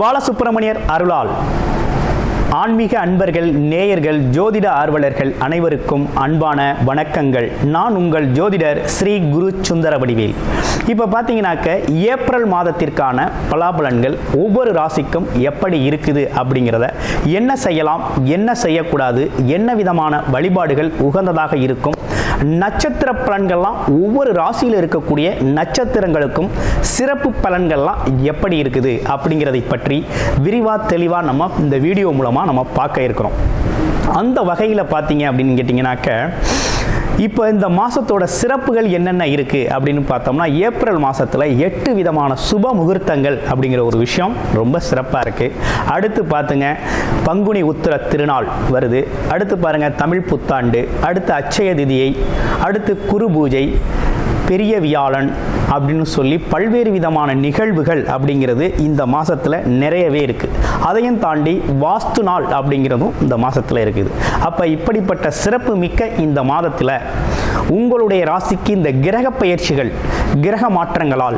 பாலசுப்ரமணியர் அருளால். ஆன்மீக அன்பர்கள் நேயர்கள் ஜோதிட ஆர்வலர்கள் அனைவருக்கும் அன்பான வணக்கங்கள். நான் உங்கள் ஜோதிடர் ஸ்ரீ குரு சுந்தர வடிவேல் இப்போ பார்த்தீங்கன்னாக்க ஏப்ரல் மாதத்திற்கான பலாபலன்கள் ஒவ்வொரு ராசிக்கும் எப்படி இருக்குது அப்படிங்கிறத என்ன செய்யலாம் என்ன செய்யக்கூடாது என்ன விதமான வழிபாடுகள் உகந்ததாக இருக்கும் நட்சத்திர பலன்கள்லாம் ஒவ்வொரு ராசியில் இருக்கக்கூடிய நட்சத்திரங்களுக்கும் சிறப்பு பலன்கள்லாம் எப்படி இருக்குது அப்படிங்கிறதை பற்றி விரிவாக தெளிவாக நம்ம இந்த வீடியோ மூலமாக நம்ம பார்க்க இருக்கிறோம். அந்த வகையில் பார்த்தீங்க அப்படின்னு கேட்டிங்கனாக்க இப்போ இந்த மாதத்தோட சிறப்புகள் என்னென்ன இருக்குது அப்படின்னு பார்த்தோம்னா ஏப்ரல் மாதத்தில் எட்டு விதமான சுப முகூர்த்தங்கள் அப்படிங்கிற ஒரு விஷயம் ரொம்ப சிறப்பாக இருக்குது அடுத்து பார்த்துங்க பங்குனி உத்திர திருநாள் வருது. அடுத்து பாருங்கள் தமிழ் புத்தாண்டு அடுத்து அட்சய திதியை அடுத்து குரு பூஜை பெரிய வியாழன் அப்படின்னு சொல்லி பல்வேறு விதமான நிகழ்வுகள் அப்படிங்கிறது இந்த மாதத்தில் நிறையவே இருக்குது அதையும் தாண்டி வாஸ்து நாள் அப்படிங்கிறதும் இந்த மாதத்தில் இருக்குது. அப்போ இப்படிப்பட்ட சிறப்பு மிக்க இந்த மாதத்தில் உங்களுடைய ராசிக்கு இந்த கிரக பயிற்சிகள் கிரக மாற்றங்களால்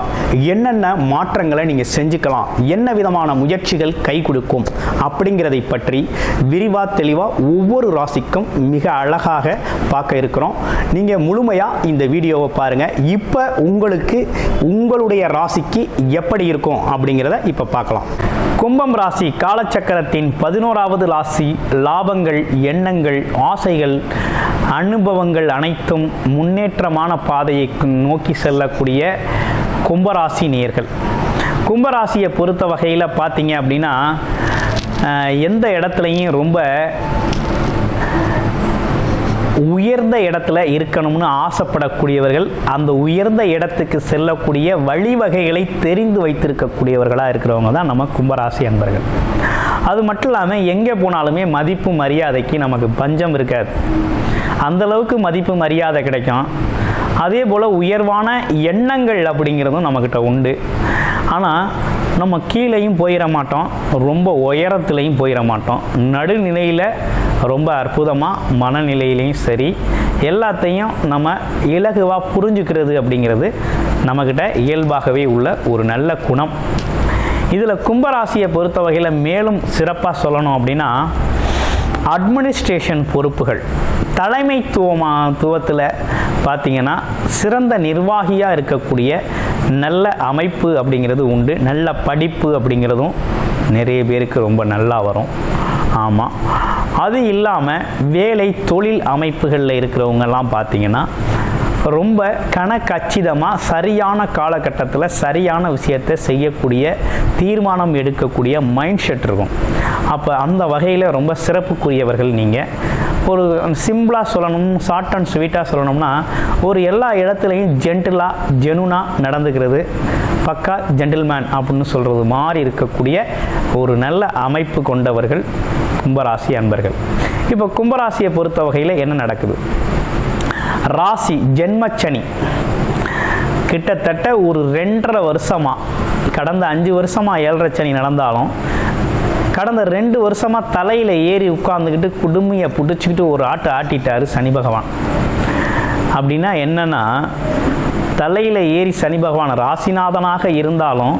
என்னென்ன மாற்றங்களை நீங்கள் செஞ்சுக்கலாம் என்ன விதமான முயற்சிகள் கை கொடுக்கும் அப்படிங்கிறதை பற்றி விரிவாக தெளிவாக ஒவ்வொரு ராசிக்கும் மிக அழகாக பார்க்க இருக்கிறோம். நீங்கள் முழுமையாக இந்த வீடியோவை பாருங்கள் இப்போ உங்களுக்கு உங்களுடைய ராசிக்கு எப்படி இருக்கும் அப்படிங்கிறத இப்போ பார்க்கலாம். கும்பம் ராசி காலச்சக்கரத்தின் பதினோராவது ராசி லாபங்கள் எண்ணங்கள் ஆசைகள் அனுபவங்கள் அனைத்தும் முன்னேற்றமான பாதையை நோக்கி செல்லக்கூடிய கும்பராசி நேர்கள். கும்பராசியை பொறுத்த வகையில் பார்த்தீங்க அப்படின்னா எந்த இடத்துலையும் ரொம்ப உயர்ந்த இடத்துல இருக்கணும்னு ஆசைப்படக்கூடியவர்கள் அந்த உயர்ந்த இடத்துக்கு செல்லக்கூடிய வழிவகைகளை தெரிந்து வைத்திருக்கக்கூடியவர்களாக இருக்கிறவங்க தான் நம்ம கும்பராசி அன்பர்கள். அது மட்டும் இல்லாமல் எங்கே போனாலுமே மதிப்பு மரியாதைக்கு நமக்கு பஞ்சம் இருக்காது. அந்த அளவுக்கு மதிப்பு மரியாதை கிடைக்கும். அதே போல் உயர்வான எண்ணங்கள் அப்படிங்கிறதும் நம்மக்கிட்ட உண்டு. ஆனால் நம்ம கீழேயும் போயிட மாட்டோம் ரொம்ப உயரத்துலையும் போயிட மாட்டோம். நடுநிலையில் ரொம்ப அற்புதமாக மனநிலையிலையும் சரி எல்லாத்தையும் நம்ம இலகுவாக புரிஞ்சுக்கிறது அப்படிங்கிறது நம்மக்கிட்ட இயல்பாகவே உள்ள ஒரு நல்ல குணம். இதில் கும்பராசியை பொறுத்த வகையில் மேலும் சிறப்பாக சொல்லணும் அப்படின்னா அட்மினிஸ்ட்ரேஷன் பொறுப்புகள். தலைமைத்துவத்துவத்தில் பார்த்தீங்கன்னா சிறந்த நிர்வாகியாக இருக்கக்கூடிய நல்ல அமைப்பு அப்படிங்கிறது உண்டு. நல்ல படிப்பு அப்படிங்கிறதும் நிறைய பேருக்கு ரொம்ப நல்லா வரும். ஆமாம் அது இல்லாமல் வேலை தொழில் அமைப்புகளில் இருக்கிறவங்கெல்லாம் பார்த்தீங்கன்னா ரொம்ப கணக்கச்சிதமாக சரியான காலகட்டத்தில் சரியான விஷயத்தை செய்யக்கூடிய தீர்மானம் எடுக்கக்கூடிய மைண்ட் செட் இருக்கும். அப்போ அந்த வகையில் ரொம்ப சிறப்புக்குரியவர்கள் நீங்கள் ஒரு சிம்பிளாக சொல்லணும் ஷார்ட் அண்ட் ஸ்வீட்டாக சொல்லணும்னா ஒரு எல்லா இடத்துலையும் ஜென்டிலாக ஜெனுனாக நடந்துக்கிறது. பக்கா ஜென்டில்மேன் அப்படின்னு சொல்கிறது மாதிரி இருக்கக்கூடிய ஒரு நல்ல அமைப்பு கொண்டவர்கள் கும்பராசி அன்பர்கள். இப்போ கும்பராசியை பொறுத்த வகையில் என்ன நடக்குது? ராசி ஜென்மச்சனி. கிட்டத்தட்ட ஒரு ரெண்டரை வருஷமாக கடந்த அஞ்சு வருஷமாக ஏழரை சனி நடந்தாலும் கடந்த ரெண்டு வருஷமாக தலையில் ஏறி உட்காந்துக்கிட்டு குடுமையை பிடிச்சிக்கிட்டு ஒரு ஆட்டை ஆட்டிட்டார் சனி பகவான். அப்படின்னா என்னன்னா தலையில் ஏறி சனி பகவான் ராசிநாதனாக இருந்தாலும்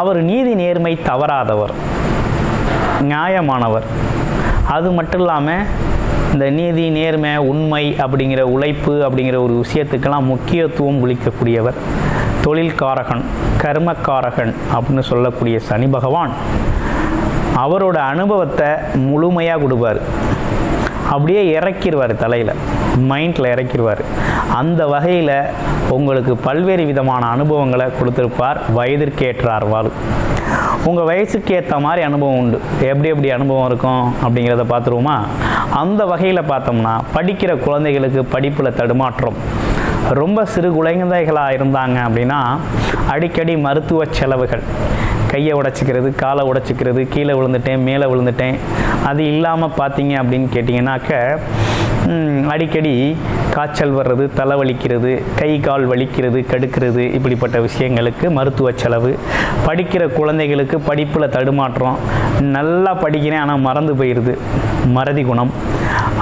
அவர் நீதி நேர்மை தவறாதவர். நியாயமானவர். அது மட்டும் இல்லாமல் இந்த நீதி நேர்மை உண்மை அப்படிங்கிற உழைப்பு அப்படிங்கிற ஒரு விஷயத்துக்கெல்லாம் முக்கியத்துவம் ஒழிக்கக்கூடியவர் தொழில்காரகன் கர்மக்காரகன் அப்படின்னு சொல்லக்கூடிய சனி பகவான். அவரோட அனுபவத்தை முழுமையாக கொடுப்பார். அப்படியே இறக்கிடுவார் தலையில் மைண்டில் இறக்கிடுவார் அந்த வகையில் உங்களுக்கு பல்வேறு விதமான அனுபவங்களை கொடுத்துருப்பார் வயதிற்கேற்றார் வாழ் உங்கள் வயசுக்கு ஏற்ற மாதிரி அனுபவம் உண்டு. எப்படி எப்படி அனுபவம் இருக்கும் அப்படிங்கிறத பார்த்துருவோமா? அந்த வகையில் பார்த்தோம்னா படிக்கிற குழந்தைகளுக்கு படிப்பில் தடுமாற்றம். ரொம்ப சிறு குழந்தைகளாக இருந்தாங்க அப்படின்னா அடிக்கடி மருத்துவ செலவுகள் கையை உடைச்சிக்கிறது காலை உடைச்சிக்கிறது கீழே விழுந்துட்டேன் மேலே விழுந்துட்டேன். அது இல்லாமல் பார்த்தீங்க அப்படின்னு கேட்டிங்கன்னாக்க அடிக்கடி காய்ச்சல் வர்றது தலைவலிக்கிறது கை கால் வலிக்கிறது கடுக்கிறது இப்படிப்பட்ட விஷயங்களுக்கு மருத்துவ செலவு. படிக்கிற குழந்தைகளுக்கு படிப்பில் தடுமாற்றம். நல்லா படிக்கிறேன் ஆனால் மறந்து போயிடுது மறதி குணம்.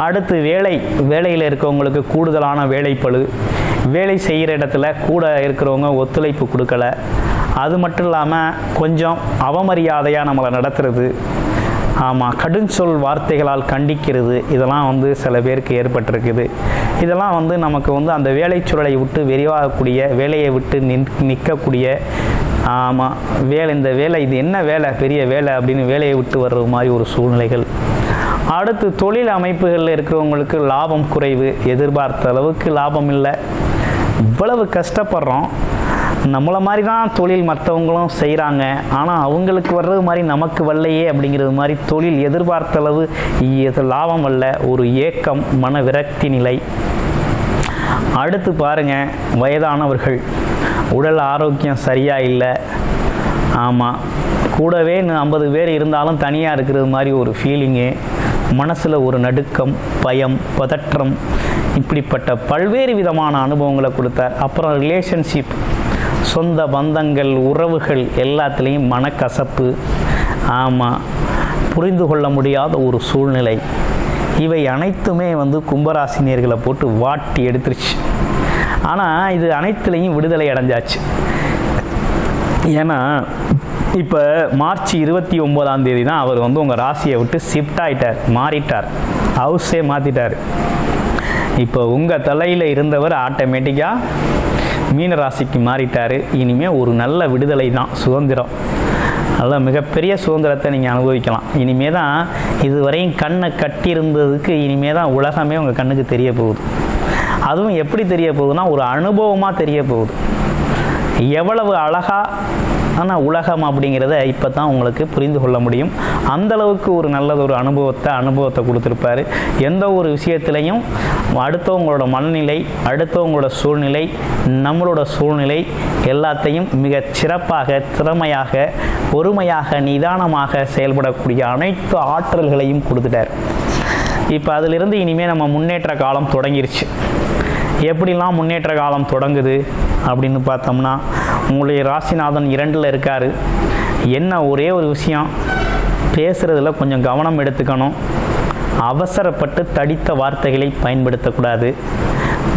அடுத்து வேலை வேலையில் இருக்கவங்களுக்கு கூடுதலான வேலைப்பழு வேலை செய்கிற இடத்துல கூட இருக்கிறவங்க ஒத்துழைப்பு கொடுக்கல. அது மட்டும் இல்லாமல் கொஞ்சம் அவமரியாதையாக நம்மளை நடத்துறது. ஆமாம் கடும் சொல் வார்த்தைகளால் கண்டிக்கிறது. இதெல்லாம் வந்து சில பேருக்கு ஏற்பட்டிருக்குது. இதெல்லாம் வந்து நமக்கு வந்து அந்த வேலை சூழலை விட்டு விரிவாகக்கூடிய வேலையை விட்டு நின் நிற்கக்கூடிய ஆமாம் வேலை இந்த வேலை இது என்ன வேலை பெரிய வேலை அப்படின்னு வேலையை விட்டு வர்ற மாதிரி ஒரு சூழ்நிலைகள். அடுத்து தொழில் அமைப்புகளில் இருக்கிறவங்களுக்கு லாபம் குறைவு. எதிர்பார்த்த அளவுக்கு லாபம் இல்லை. இவ்வளவு கஷ்டப்படுறோம். நம்மளை மாதிரி தான் தொழில் மற்றவங்களும் செய்கிறாங்க ஆனால் அவங்களுக்கு வர்றது மாதிரி நமக்கு வரலையே அப்படிங்கிறது மாதிரி தொழில் எதிர்பார்த்த அளவு லாபம் அல்ல ஒரு ஏக்கம் மன விரக்தி நிலை. அடுத்து பாருங்கள் வயதானவர்கள். உடல் ஆரோக்கியம் சரியாக இல்லை. ஆமாம் கூடவே ஐம்பது பேர் இருந்தாலும் தனியாக இருக்கிறது மாதிரி ஒரு ஃபீலிங்கு மனசில் ஒரு நடுக்கம் பயம் பதற்றம். இப்படிப்பட்ட பல்வேறு விதமான அனுபவங்களை கொடுத்தார். அப்புறம் ரிலேஷன்ஷிப் சொந்த பந்தங்கள் உறவுகள் எல்லாத்துலேயும் மனக்கசப்பு ஆமாம் புரிந்து கொள்ள முடியாத ஒரு சூழ்நிலை. இவை அனைத்துமே வந்து கும்பராசினியர்களை போட்டு வாட்டி எடுத்துருச்சு. ஆனால் இது அனைத்துலேயும் விடுதலை அடைஞ்சாச்சு. ஏன்னா இப்போ மார்ச் இருபத்தி ஒம்போதாம் தேதி தான் அவர் வந்து உங்கள் ராசியை விட்டு ஷிஃப்ட் ஆகிட்டார் மாறிட்டார். ஹவுஸே மாற்றிட்டார் இப்போ உங்கள் தலையில் இருந்தவர் ஆட்டோமேட்டிக்காக மீன ராசிக்கு மாறிட்டார். இனிமேல் ஒரு நல்ல விடுதலை தான் சுதந்திரம். நல்ல மிகப்பெரிய சுதந்திரத்தை நீங்கள் அனுபவிக்கலாம். இனிமே தான் இதுவரையும் கண்ணை கட்டியிருந்ததுக்கு இனிமே தான் உலகமே உங்கள் கண்ணுக்கு தெரிய போகுது. அதுவும் எப்படி தெரிய போகுதுன்னா ஒரு அனுபவமாக தெரிய போகுது. எவ்வளவு அழகான உலகம் அப்படிங்கிறத இப்போ தான் உங்களுக்கு புரிந்து கொள்ள முடியும். அந்த அளவுக்கு ஒரு நல்லது ஒரு அனுபவத்தை அனுபவத்தை கொடுத்துருப்பாரு. எந்த ஒரு விஷயத்துலையும் அடுத்தவங்களோட மனநிலை அடுத்தவங்களோட சூழ்நிலை நம்மளோட சூழ்நிலை எல்லாத்தையும் மிக சிறப்பாக திறமையாக பொறுமையாக நிதானமாக செயல்படக்கூடிய அனைத்து ஆற்றல்களையும் கொடுத்துட்டார். இப்போ அதிலிருந்து இனிமேல் நம்ம முன்னேற்ற காலம் தொடங்கிருச்சு. எப்படிலாம் முன்னேற்ற காலம் தொடங்குது? அப்படின்னு பார்த்தோம்னா உங்களுடைய ராசிநாதன் இரண்டில் இருக்கார். என்ன ஒரே ஒரு விஷயம் பேசுகிறதுல கொஞ்சம் கவனம் எடுத்துக்கணும். அவசரப்பட்டு தடித்த வார்த்தைகளை பயன்படுத்தக்கூடாது.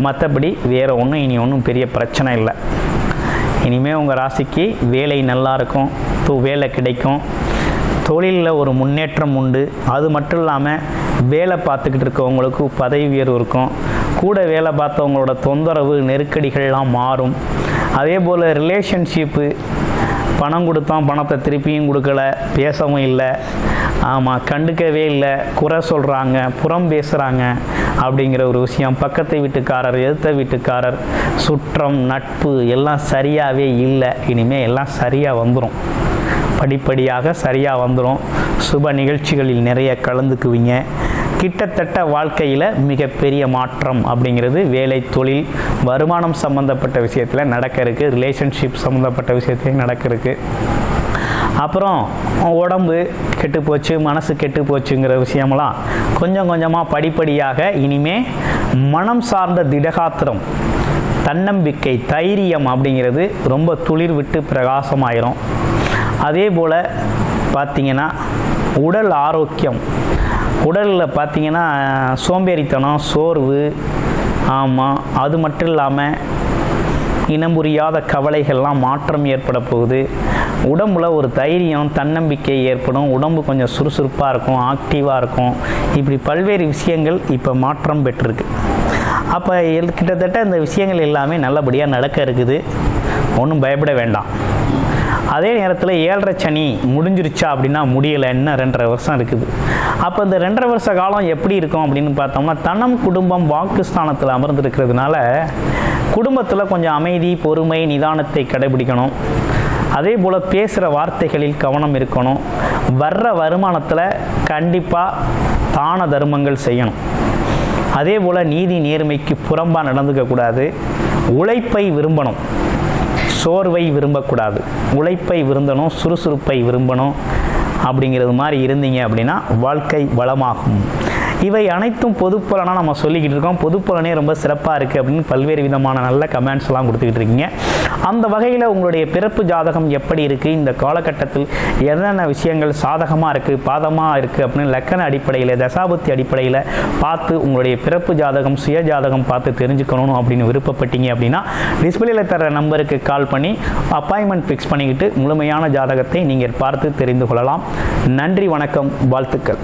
மற்றபடி வேறு ஒன்றும் இனி ஒன்றும் பெரிய பிரச்சனை இல்லை. இனிமேல் உங்கள் ராசிக்கு வேலை நல்லா இருக்கும் தூ வேலை கிடைக்கும். தொழிலில் ஒரு முன்னேற்றம் உண்டு. அது மட்டும் இல்லாமல் வேலை பார்த்துக்கிட்டு இருக்கவங்களுக்கு பதவி உயர்வு இருக்கும். கூட வேலை பார்த்தவங்களோட தொந்தரவு நெருக்கடிகள்லாம் மாறும். அதே போல் ரிலேஷன்ஷிப்பு பணம் கொடுத்தான் பணத்தை திருப்பியும் கொடுக்கல பேசவும் இல்லை. ஆமாம் கண்டுக்கவே இல்லை குறை சொல்கிறாங்க புறம் பேசுகிறாங்க அப்படிங்கிற ஒரு விஷயம். பக்கத்து வீட்டுக்காரர் எதிர்த்த வீட்டுக்காரர் சுற்றம் நட்பு எல்லாம் சரியாகவே இல்லை. இனிமேல் எல்லாம் சரியாக வந்துடும் படிப்படியாக சரியாக வந்துடும் சுப நிகழ்ச்சிகளில் நிறைய கலந்துக்குவீங்க. கிட்டத்தட்ட வாழ்க்கையில் மிகப்பெரிய மாற்றம் அப்படிங்கிறது வேலை தொழில் வருமானம் சம்மந்தப்பட்ட விஷயத்தில் நடக்க இருக்குது ரிலேஷன்ஷிப் சம்மந்தப்பட்ட விஷயத்துலையும் நடக்க இருக்குது அப்புறம் உடம்பு கெட்டு போச்சு மனசு கெட்டு போச்சுங்கிற விஷயமெல்லாம் கொஞ்சம் கொஞ்சமாக படிப்படியாக இனிமே மனம் சார்ந்த திடகாத்திரம் தன்னம்பிக்கை தைரியம் அப்படிங்கிறது ரொம்ப துளிர் விட்டு பிரகாசமாயிரும். அதே போல் பார்த்தீங்கன்னா உடல் ஆரோக்கியம் உடலில் பார்த்தீங்கன்னா சோம்பேறித்தனம் சோர்வு ஆமாம் அது மட்டும் இல்லாமல் இனம் புரியாத கவலைகள்லாம் மாற்றம் ஏற்பட போகுது. உடம்புல ஒரு தைரியம் தன்னம்பிக்கை ஏற்படும். உடம்பு கொஞ்சம் சுறுசுறுப்பாக இருக்கும் ஆக்டிவாக இருக்கும். இப்படி பல்வேறு விஷயங்கள் இப்போ மாற்றம் பெற்றிருக்கு. அப்போ கிட்டத்தட்ட இந்த விஷயங்கள் எல்லாமே நல்லபடியாக நடக்க இருக்குது. ஒன்றும் பயப்பட வேண்டாம். அதே நேரத்தில் ஏழரை சனி முடிஞ்சிருச்சா அப்படின்னா முடியலை இன்னும் ரெண்டரை வருஷம் இருக்குது. அப்போ இந்த ரெண்டரை வருஷ காலம் எப்படி இருக்கும் அப்படின்னு பார்த்தோம்னா தனம் குடும்பம் வாக்குஸ்தானத்தில் அமர்ந்திருக்கிறதுனால குடும்பத்தில் கொஞ்சம் அமைதி பொறுமை நிதானத்தை கடைபிடிக்கணும். அதே போல் பேசுகிற வார்த்தைகளில் கவனம் இருக்கணும். வர்ற வருமானத்தில் கண்டிப்பாக தான தர்மங்கள் செய்யணும். அதே போல் நீதி நேர்மைக்கு புறம்பாக நடந்துக்கக்கூடாது உழைப்பை விரும்பணும். சோர்வை விரும்பக்கூடாது. உழைப்பை விரும்பணும் சுறுசுறுப்பை விரும்பணும் அப்படிங்கிறது மாதிரி இருந்தீங்க அப்படின்னா வாழ்க்கை வளமாகும். இவை அனைத்தும் பொதுப்பலனாக நம்ம சொல்லிக்கிட்டு இருக்கோம். பொதுப்பலனே ரொம்ப சிறப்பாக இருக்குது அப்படின்னு பல்வேறு விதமான நல்ல கமெண்ட்ஸ் எல்லாம் கொடுத்துக்கிட்டு இருக்கீங்க. அந்த வகையில் உங்களுடைய பிறப்பு ஜாதகம் எப்படி இருக்குது இந்த காலகட்டத்தில் என்னென்ன விஷயங்கள் சாதகமாக இருக்குது பாதமாக இருக்குது அப்படின்னு லக்கண அடிப்படையில் தசாபத்தி அடிப்படையில் பார்த்து உங்களுடைய பிறப்பு ஜாதகம் சுய ஜாதகம் பார்த்து தெரிஞ்சுக்கணும் அப்படின்னு விருப்பப்பட்டீங்க அப்படின்னா டிஸ்பிளேல தர நம்பருக்கு கால் பண்ணி அப்பாயின்மெண்ட் ஃபிக்ஸ் பண்ணிக்கிட்டு முழுமையான ஜாதகத்தை நீங்கள் பார்த்து தெரிந்து கொள்ளலாம். நன்றி வணக்கம் வாழ்த்துக்கள்.